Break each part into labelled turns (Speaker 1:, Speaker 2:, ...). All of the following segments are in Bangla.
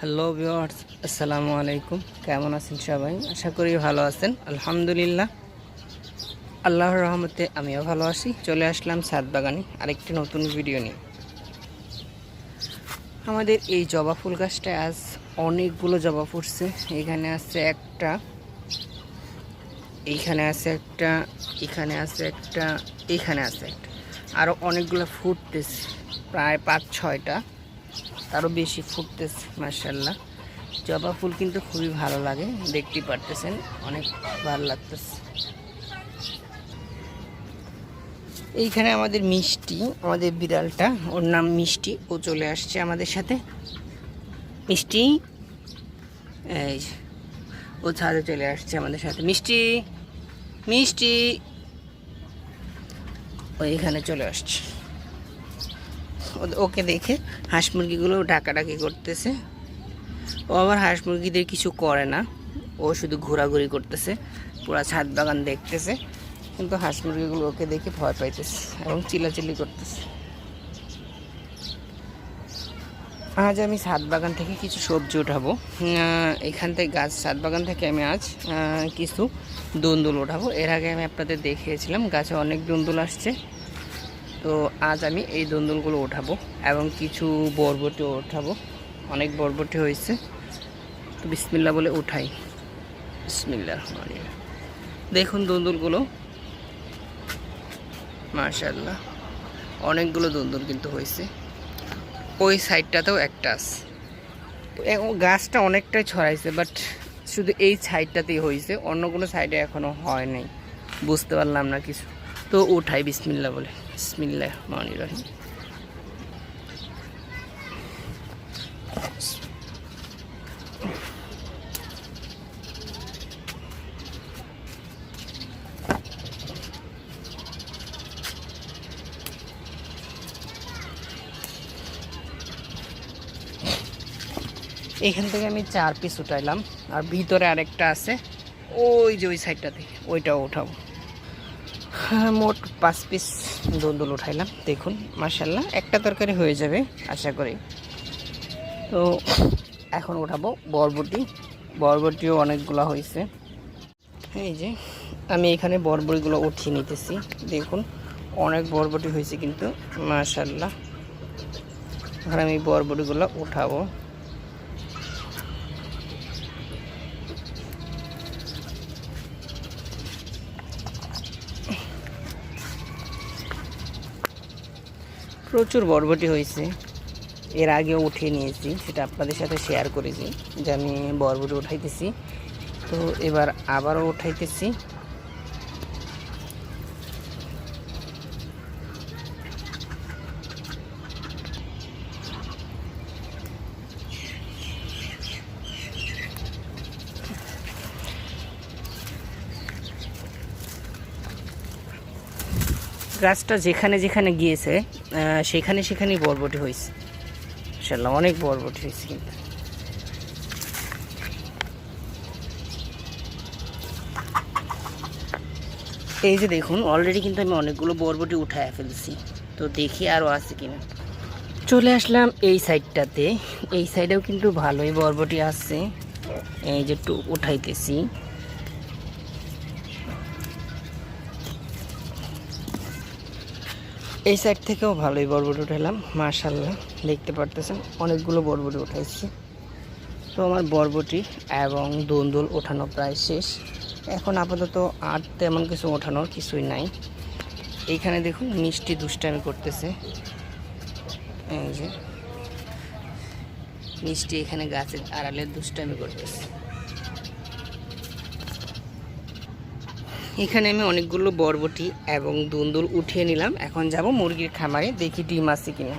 Speaker 1: হ্যালো ভিওয়ার্স আসসালামু আলাইকুম কেমন আছেন সবাই? আশা করি ভালো আছেন। আলহামদুলিল্লাহ। আল্লাহর রহমতে আমিও ভালো আছি। চলে আসলাম সাত বাগানে আরেকটি নতুন ভিডিও নিয়ে। আমাদের এই জবা ফুল গাছটায় আজ অনেকগুলো জবা ফুটছে। এখানে আছে একটা, এইখানে আছে একটা, এখানে আছে একটা, এখানে আছে একটা। আরও অনেকগুলো ফুটতেছে। প্রায় পাঁচ ছয়টা তারও বেশি ফুটতেছে মার্শাল্লাহ জবা ফুল কিন্তু খুবই ভালো লাগে দেখতে পারতেছেন, অনেক ভালো লাগতেছে। এইখানে আমাদের মিষ্টি, আমাদের বিড়ালটা, ওর নাম মিষ্টি, ও চলে আসছে আমাদের সাথে। মিষ্টি, এই ও ছাদে চলে আসছে আমাদের সাথে। মিষ্টি মিষ্টি, ও এখানে চলে আসছে। ওকে দেখে হাঁস মুরগিগুলো ডাকাডাকি করতেছে। ও আবার হাঁস মুরগিদের কিছু করে না। ও শুধু ঘোরাঘুরি করতেছে, পুরো ছাদ বাগান দেখতেছে। কিন্তু হাঁস মুরগিগুলো ওকে দেখে ভয় পাইতেছে এবং চিল্লাচিল্লি করতেছে। আজ আমি ছাদ বাগান থেকে কিছু সবজি উঠাবো। এখান থেকে গাছ, ছাদ বাগান থেকে আমি আজ কিছু দুন্দুল উঠাবো। এর আগে আমি আপনাদের দেখিয়েছিলাম, গাছে অনেক দুন্দুল আসছে। তো আজ আমি এই দন্দুলগুলো ওঠাবো এবং কিছু বরবটি ওঠাবো। অনেক বরবটি হয়েছে। তো বিসমিল্লা বলে উঠাই। বিসমিল্লা দেখুন দন্দুলগুলো। মার্শাল্লাহ অনেকগুলো দন্দুল কিন্তু হয়েছে। ওই সাইডটাতেও একটা আছে। গাছটা অনেকটাই ছড়াইছে, বাট শুধু এই সাইডটাতেই হয়েছে। অন্য কোনো সাইডে এখনও হয় নাই। বুঝতে পারলাম না কিছু। তো উঠাই বিসমিল্লা বলে। বিসমিল্লা মানি রহিম। এখান থেকে আমি চার পিস উঠাইলাম, আর ভিতরে আরেকটা আছে, ওই যে ওই সাইডটাতে ওইটাও উঠাবো। মোট পাঁচ পিস দোল উঠাইলাম, দেখুন মার্শাল্লাহ একটা তরকারি হয়ে যাবে, আশা করি। তো এখন উঠাবো বরবটি, বরবটিও অনেকগুলো হয়েছে এই যে, আমি এখানে বরবটিগুলো উঠিয়ে নিতেছি, দেখুন, অনেক বরবটি হয়েছে কিন্তু মার্শাল্লাহ এখন আমি বরবটিগুলো উঠাবো। প্রচুর বরবটি হয়েছে। এর আগেও উঠিয়ে নিয়েছি, সেটা আপনাদের সাথে শেয়ার করেছি। যে আমি বরবটি উঠাইতেছি। তো এবার আবারও উঠাইতেছি। গাছটা যেখানে যেখানে গিয়েছে সেখানে সেখানেই বরবটি হয়েছে। মাশাল্লাহ অনেক বরবটি হয়েছে কিন্তু। এই যে দেখুন অলরেডি কিন্তু আমি অনেকগুলো বরবটি উঠায় ফেলছি। তো দেখি আরও আছে কিনা। চলে আসলাম এই সাইডটাতে এই সাইডেও কিন্তু ভালোই বরবটি আসছে এই যে একটু উঠাইতেছি। এই সাইড থেকেও ভালোই বরবটি উঠালাম মার্শাল্লাহ দেখতে পারতেছেন, অনেকগুলো বরবটি উঠাইছি। তো আমার বরবটি এবং দোন্দুল ওঠানো প্রায় শেষ। এখন আপাতত আর তেমন কিছু ওঠানোর কিছুই নাই। এইখানে দেখুন, মিষ্টি দুষ্টামি করতেছে। এই যে, মিষ্টি এখানে গাছের আড়ালে দুষ্টামি করতেছে। এখানে আমি অনেকগুলো বরবটি এবং দুন্দুল উঠিয়ে নিলাম। এখন যাব মুরগির খামারে, দেখি ডিম আছে কিনা।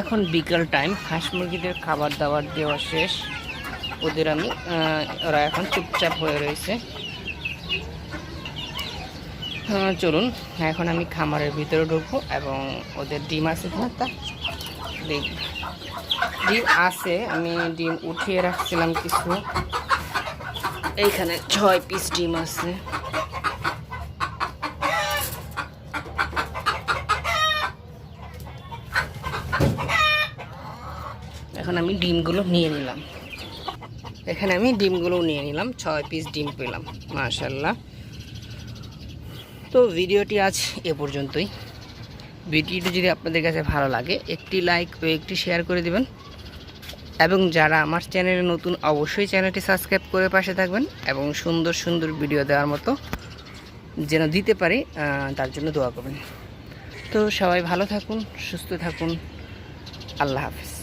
Speaker 1: এখন বিকাল টাইম, হাঁস মুরগিদের খাবার দাবার দেওয়া শেষ। ওদের আমি ওরা এখন চুপচাপ হয়ে রয়েছে। চলুন, এখন আমি খামারের ভিতরে ঢুকবো এবং ওদের ডিম আছে কিনা তা দেখব। ডিম আছে, আমি ডিম উঠিয়ে রাখছিলাম কিছু। এইখানে ছয় পিস ডিম আছে। এখন আমি ডিমগুলো নিয়ে নিলাম। এখানে আমি ডিমগুলো নিয়ে নিলাম, ছয় পিস ডিম পেলাম মাশাল্লাহ তো ভিডিওটি আজ এ পর্যন্তই। ভিডিওটি যদি আপনাদের কাছে ভালো লাগে, একটি লাইক ও একটি শেয়ার করে দিবেন। এবং যারা আমার চ্যানেলে নতুন, অবশ্যই চ্যানেলটি সাবস্ক্রাইব করে পাশে থাকবেন এবং সুন্দর সুন্দর ভিডিও দেওয়ার মতো যেন দিতে পারি তার জন্য দোয়া করবেন। তো সবাই ভালো থাকুন, সুস্থ থাকুন। আল্লাহ হাফিজ।